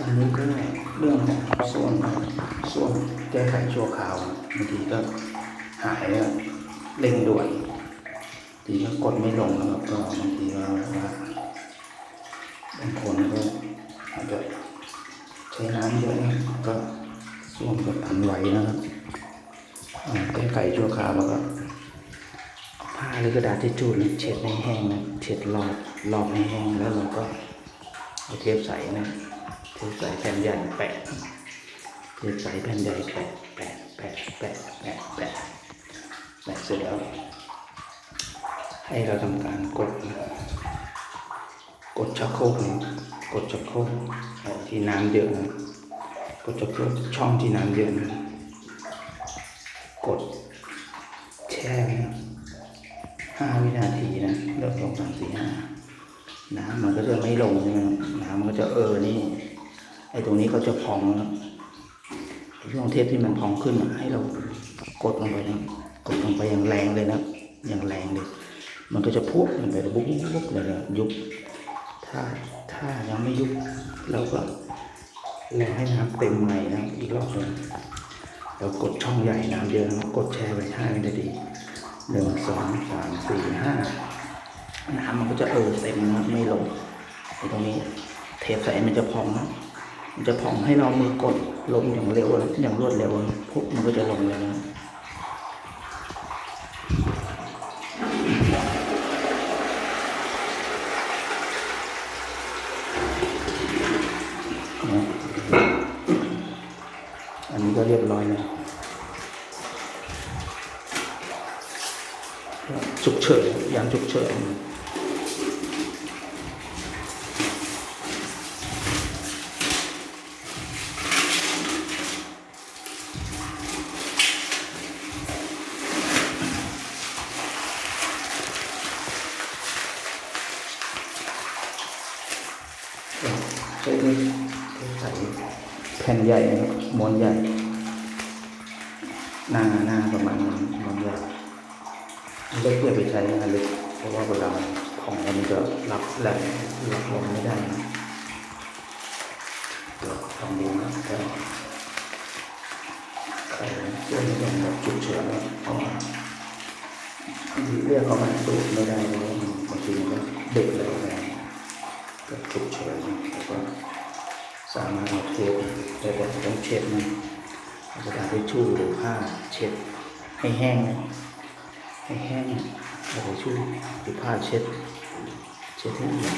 วันนี้ก็เรื่องของส่วนส่วนแก้ไขชั่วคราวบางทีก็หายแล้วเร่งด่วนบางทีก็กดไม่ลงนะครับก็บางทีก็ว่าบางคนก็อาจจะใช้น้ำเยอะนะก็ส่วมกับอันไหวนะครับแก้ไขชั่วคราวแล้วก็ผ้าหรือกระดาษทิชชู่เนี่ยเช็ดให้แห้งนะเช็ดรอบรอบให้แห้งแล้วเราก็เอาเทปใสนะ เทปใสแผ่นใหญ่แปะเทปใสแผ่นใหญ่แปะแปะแปะแปะแปะแปะแปะเสร็จแล้ว ให้เราทำการกด กดชักโครกนะกดชักโครกที่น้ำเยอะนะกดชักโครกช่องที่น้ำเยอะนะกดแช่ห้าวินาทีนะเริ่มลงสามสี่ห้าน้ำมันก็จะไม่ลงใช่ไหมน้ำมันก็จะเออนี่ ไอ้ตรงนี้ก็จะพองนะครับไอ้ช่วงเทปที่มันพองขึ้นให้เรากดลงไปนะกดลงไปอย่างแรงเลยนะอย่างแรงเลยมันก็จะพุบลงไปบุ๊บบุ๊บเลยนะยุบถ้าถ้ายังไม่ยุบเราก็แรอให้น้ำเต็มใหม่นะอีกรอบหนึ่งเรากดช่องใหญ่น้ำเยอะนะกดแช่ไว้ห้าวินาทีหนึ่งสองสามสี่ห้าน้ำมันก็จะเออเต็มนะไม่ลงไอ้ตรงนี้เทปใสมันจะพองนะ มันจะพองให้เรามือกดลงอย่างเร็วอย่างรวดเร็วนะปุ๊บมันก็จะลงเลยนะนะอันนี้ก็เรียบร้อยแล้วฉุกเฉินยามฉุกเฉิน ใช้นี่ใส่แผ่นใหญ่นะครับม้วนใหญ่ หน้าหน้าประมาณนั้นม้วนใหญ่เล็กอย่าไปใช้นะเล็กเพราะว่าเวลาของมันจะรับแรงรับลมไม่ได้นะเดี๋ยวลองดูนะก็ใครเรื่องนี้แบบฉุกเฉินนะเพราะว่าเรียกเขามาสูดไม่ได้เพราะบางทีมันเด็กเลยนะก็ฉุกเฉินแล้ว ก็สามารถเอาเทปแต่ว่าต้องเช็ดนะอากระดาษทิชชู่หรือผ้าเช็ดให้แห้งนะให้แห้งกระดาษทิชชู่หรือผ้าเช็ดเช็ดให้เอียด